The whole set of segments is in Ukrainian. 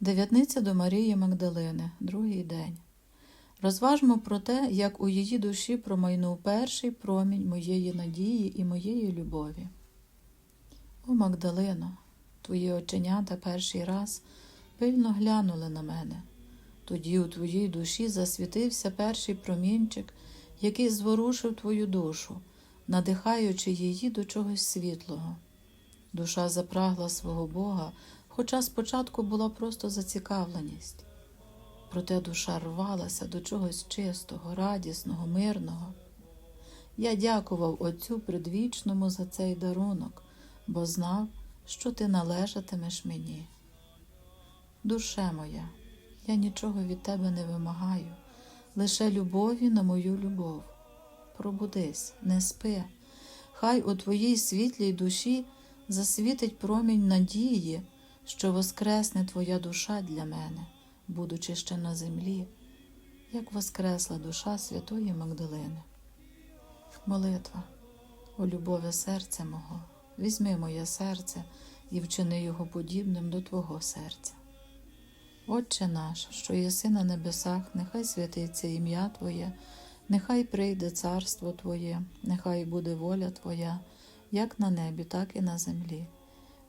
Дев'ятниця до Марії Магдалини, другий день. Розважмо про те, як у її душі промайнув перший промінь моєї надії і моєї любові. О, Магдалино, твої оченята перший раз пильно глянули на мене. Тоді у твоїй душі засвітився перший промінчик, який зворушив твою душу, надихаючи її до чогось світлого. Душа запрагла свого Бога, хоча спочатку була просто зацікавленість. Проте душа рвалася до чогось чистого, радісного, мирного. Я дякував Отцю предвічному за цей дарунок, бо знав, що ти належатимеш мені. Душе моя, я нічого від тебе не вимагаю, лише любові на мою любов. Пробудись, не спи, хай у твоїй світлій душі засвітить промінь надії, що воскресне твоя душа для мене, будучи ще на землі, як воскресла душа Святої Магдалини. Молитва, о любові серця мого, візьми моє серце і вчини його подібним до Твого серця. Отче наш, що єси на небесах, нехай святиться ім'я Твоє, нехай прийде царство Твоє, нехай буде воля Твоя, як на небі, так і на землі.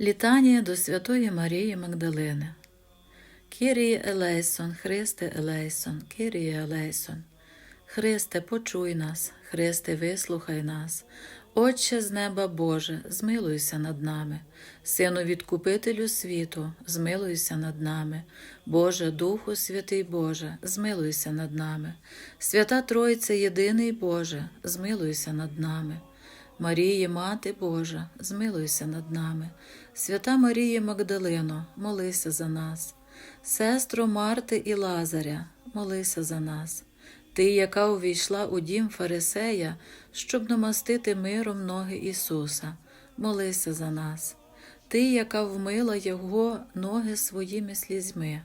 Літання до Святої Марії Магдалини. Кіріє Елейсон, Христе Елейсон, Кіріє Елейсон. Христе, почуй нас, Христе, вислухай нас. Отче з неба Боже, змилуйся над нами, Сину відкупителю світу, змилуйся над нами, Боже, Духу Святий Боже, змилуйся над нами, Свята Тройце єдиний Боже, змилуйся над нами. Маріє, Мати Божа, змилуйся над нами, свята Марія Магдалино, молися за нас, сестро Марти і Лазаря, молися за нас. Ти, яка увійшла у дім Фарисея, щоб намастити миром ноги Ісуса, молися за нас. Ти, яка вмила Його ноги своїми слізьми,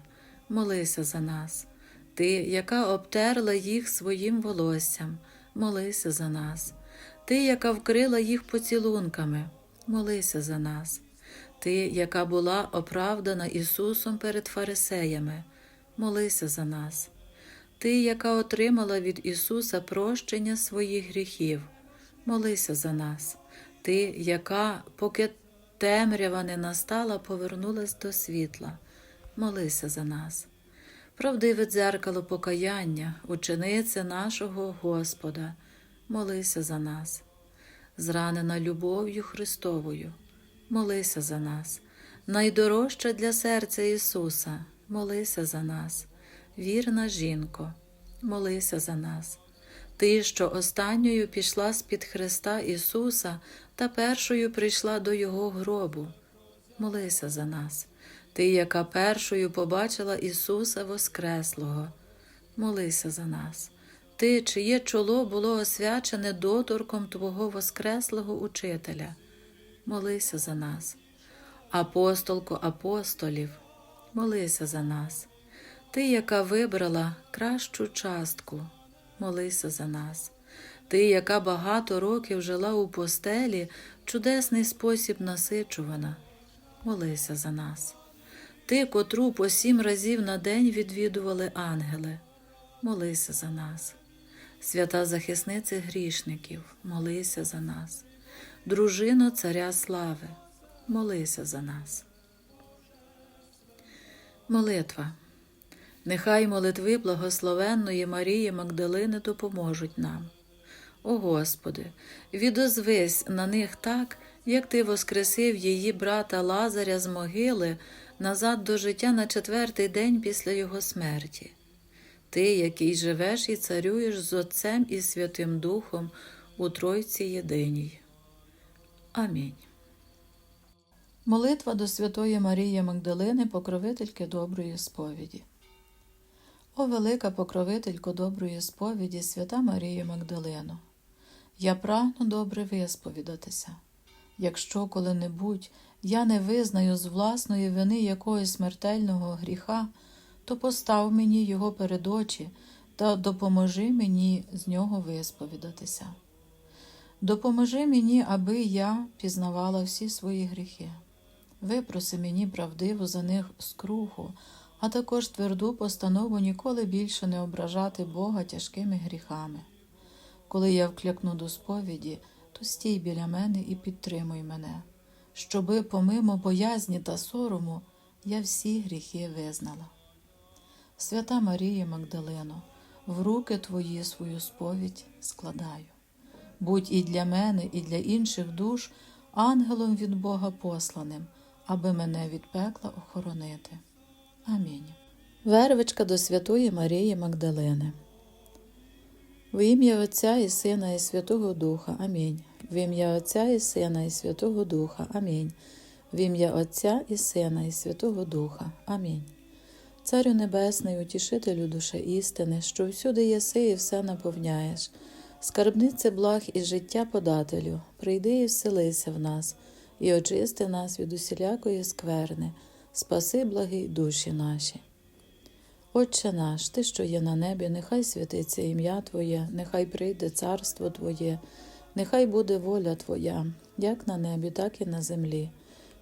молися за нас. Ти, яка обтерла їх своїм волоссям, молися за нас. Ти, яка вкрила їх поцілунками, молися за нас. Ти, яка була оправдана Ісусом перед фарисеями, молися за нас. Ти, яка отримала від Ісуса прощення своїх гріхів, молися за нас. Ти, яка, поки темрява не настала, повернулась до світла, молися за нас. Правдиве дзеркало покаяння, учениця нашого Господа, молися за нас. Зранена любов'ю Христовою, молися за нас. Найдорожча для серця Ісуса, молися за нас. Вірна жінко, молися за нас. Ти, що останньою пішла з-під Христа Ісуса та першою прийшла до Його гробу, молися за нас. Ти, яка першою побачила Ісуса Воскреслого, молися за нас. Ти, чиє чоло було освячене доторком Твого Воскреслого Учителя, молися за нас. Апостолко апостолів, молися за нас. Ти, яка вибрала кращу частку, молися за нас. Ти, яка багато років жила у постелі, в чудесний спосіб насичувана, молися за нас. Ти, котру по сім разів на день відвідували ангели, молися за нас. Свята захисниця грішників, молися за нас. Дружино Царя Слави, молися за нас. Молитва. Нехай молитви благословенної Марії Магдалини допоможуть нам. О Господи, відозвись на них так, як Ти воскресив її брата Лазаря з могили назад до життя на четвертий день після його смерті. Ти, який живеш і царюєш з Отцем і Святим Духом у Тройці Єдиній. Амінь. Молитва до Святої Марії Магдалини, покровительки доброї сповіді. О велика покровителько доброї сповіді, свята Марія Магдалино, я прагну добре висповідатися. Якщо коли-небудь я не визнаю з власної вини якогось смертельного гріха, то постав мені його перед очі та допоможи мені з нього висповідатися. Допоможи мені, аби я пізнавала всі свої гріхи. Випроси мені правдиву за них скруху, а також тверду постанову ніколи більше не ображати Бога тяжкими гріхами. Коли я вклякну до сповіді, то стій біля мене і підтримуй мене, щоби, помимо боязні та сорому, я всі гріхи визнала. Свята Марія Магдалино, в руки Твої свою сповідь складаю. Будь і для мене, і для інших душ ангелом від Бога посланим, аби мене від пекла охоронити. Амінь. Вервичка до Святої Марії Магдалини. В ім'я Отця і Сина, і Святого Духа. Амінь. В ім'я Отця і Сина, і Святого Духа. Амінь. В ім'я Отця і Сина, і Святого Духа. Амінь. Царю Небесний, утішителю душе істини, що всюди єси і все наповняєш. Скарбнице благ і життя подателю, прийди і вселися в нас, і очисти нас від усілякої скверни, спаси благі душі наші. Отче наш, Ти, що є на небі, нехай святиться ім'я Твоє, нехай прийде царство Твоє, нехай буде воля Твоя, як на небі, так і на землі.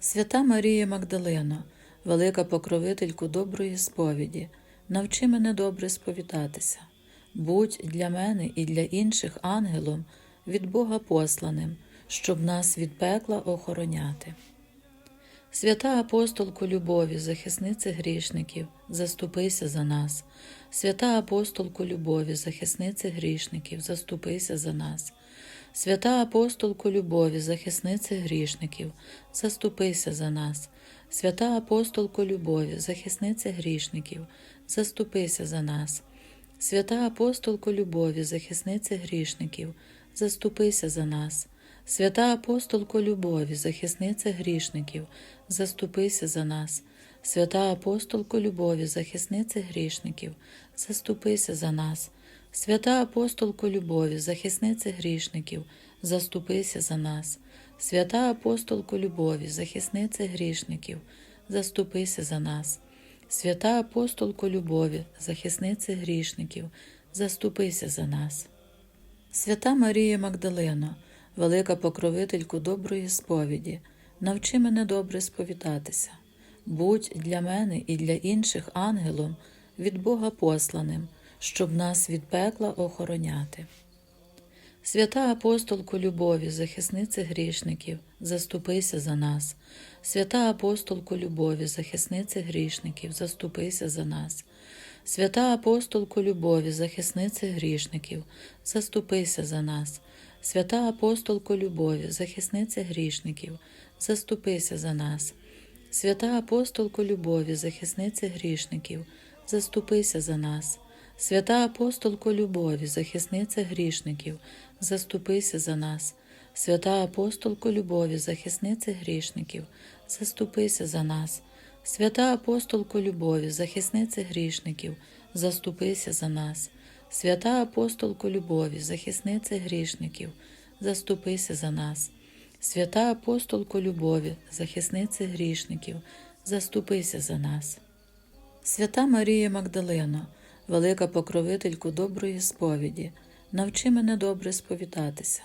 Свята Марія Магдалина, велика покровительку доброї сповіді, навчи мене добре сповідатися, будь для мене і для інших ангелом від Бога посланим, щоб нас від пекла охороняти. Свята апостолку любові, захиснице грішників, заступися за нас. Свята апостолку любові, захиснице грішників, заступися за нас. Свята апостолку любові, захиснице грішників, заступися за нас. Свята апостолку любові, захиснице грішників, заступися за нас. Свята апостолку любові, захиснице грішників, заступися за нас. Свята апостолко любові, захисниця грішників, заступися за нас. Свята апостолко любові, захисниця грішників, заступися за нас. Свята апостолко любові, захисниця грішників, заступися за нас. Свята апостолко любові, захисниця грішників, заступися за нас. Свята апостолко любові, захисниця грішників, заступися за нас. Свята Марія Магдалина, велика покровительку доброї сповіді, навчи мене добре сповідатися, будь для мене і для інших ангелом від Бога посланим, щоб нас від пекла охороняти. Свята апостолку любові, захиснице грішників, заступися за нас. Свята апостолку любові, захиснице грішників, заступися за нас. Свята апостолку любові, захиснице грішників, заступися за нас. Свята апостолко любові, захисниця грішників, заступися за нас. Свята апостолко любові, захисниця грішників, заступися за нас. Свята апостолко любові, захисниця грішників, заступися за нас. Свята апостолко любові, захисниця грішників, заступися за нас. Свята апостолко любові, захисниця грішників, заступися за нас. Свята апостолко любові, захисниця грішників, заступися за нас. Свята апостолко любові, захисниця грішників, заступися за нас. Свята Марія Магдалино, велика покровительку доброї сповіді, навчи мене добре сповідатися,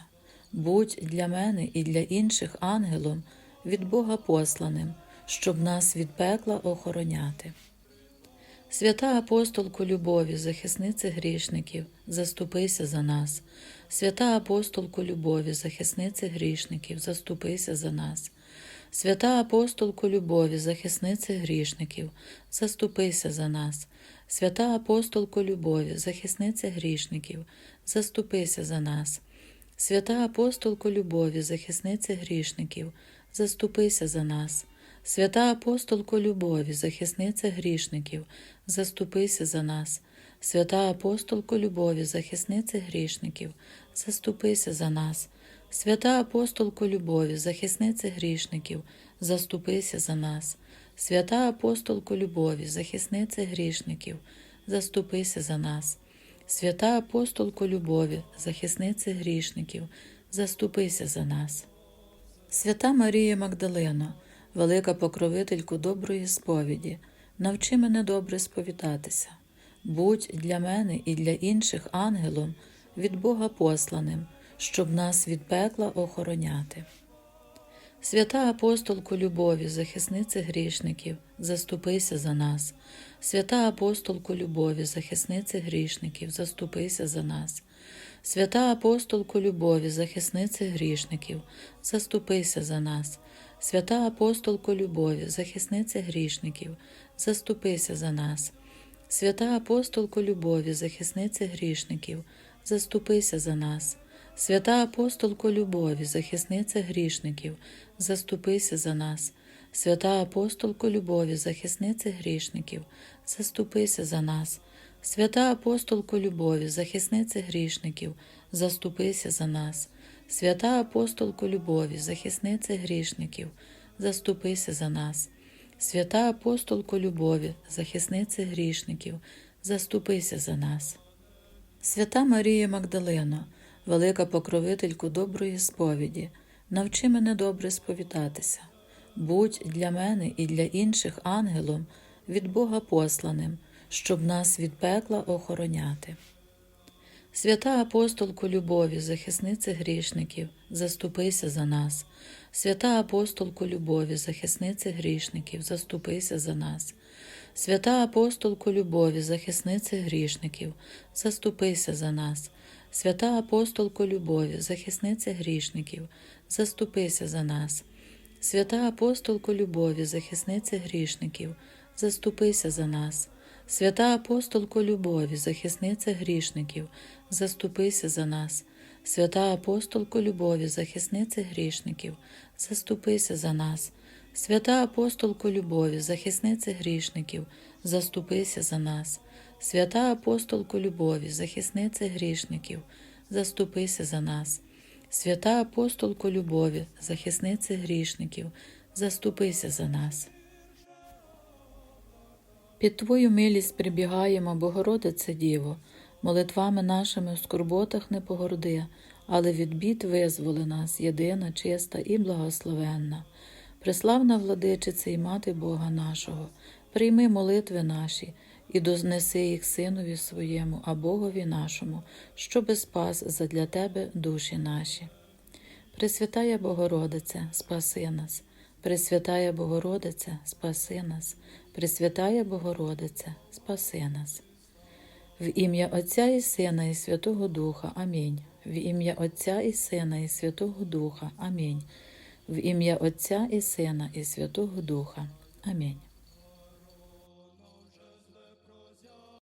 будь для мене і для інших ангелом від Бога посланим, щоб нас від пекла охороняти. Свята апостолку любові, захиснице грішників, заступися за нас. Свята апостолку любові, захиснице грішників, заступися за нас. Свята апостолку любові, захиснице грішників, заступися за нас. Свята апостолку любові, захисниця грішників, заступися за нас. Свята апостолку любові, захисниця грішників, заступися за нас. Свята апостолку любові, захисниця грішників, заступися за нас. Свята апостолку любові, захисниця грішників, заступися за нас. Свята апостолку любові, захисниця грішників, заступися за нас. Свята апостолку любові, захисниця грішників, заступися за нас. Свята апостолку любові, захисниця грішників, заступися за нас. Свята Марія Магдалино, велика покровительку доброї сповіді, навчи мене добре сповідатися. Будь для мене і для інших ангелом від Бога посланим, щоб нас від пекла охороняти. Свята апостолку любові, захисниця грішників, заступися за нас. Свята апостолку любові, захисниця грішників, заступися за нас. Свята апостолку любові, захисниця грішників, заступися за нас. Свята апостолку любові, захисниця грішників, заступися за нас. Свята апостолку любові, захисниця грішників, заступися за нас. Свята апостолку любові, захисниця грішників, заступися за нас. Свята апостолку любові, захисниця грішників, заступися за нас. Свята апостолку любові, захисниця грішників, заступися за нас. Свята апостолку любові, захисниця грішників, заступися за нас. Свята апостолку любові, захисниця грішників, заступися за нас. Свята Марія Магдалина, велика покровительку доброї сповіді, навчи мене добре сповідатися. Будь для мене і для інших ангелом від Бога посланим, щоб нас від пекла охороняти. Свята апостолку любові, захисниця грішників, заступися за нас. Свята апостолку любові, захисниця грішників, заступися за нас. Свята апостолку любові, захисниця грішників, заступися за нас. Свята апостолку любові, захисниця грішників, заступися за нас. Свята апостолку любові, захисниця грішників, заступися за нас. Свята апостолку любові, захисниця грішників, заступися за нас. Свята апостолку любові, захисниця грішників, заступися за нас. Свята апостолку любові, захисниця грішників, заступися за нас. Свята апостолку любові, захисниця грішників, заступися за нас. Свята апостолку любові, захисниця грішників, заступися за нас. Під Твою милість прибігаємо, Богородице Діво, молитвами нашими в скорботах не погорди, але від бід визволи нас, єдина, чиста і благословенна. Преславна владичиця і мати Бога нашого, прийми молитви наші і дознеси їх Синові своєму, а Богові нашому, щоби спас задля Тебе душі наші. Пресвятая Богородице, спаси нас, Пресвятая Богородице, спаси нас, Пресвятая Богородице, спаси нас. В ім'я Отця і Сина, і Святого Духа. Амінь. В ім'я Отця і Сина, і Святого Духа. Амінь. В ім'я Отця і Сина, і Святого Духа. Амінь.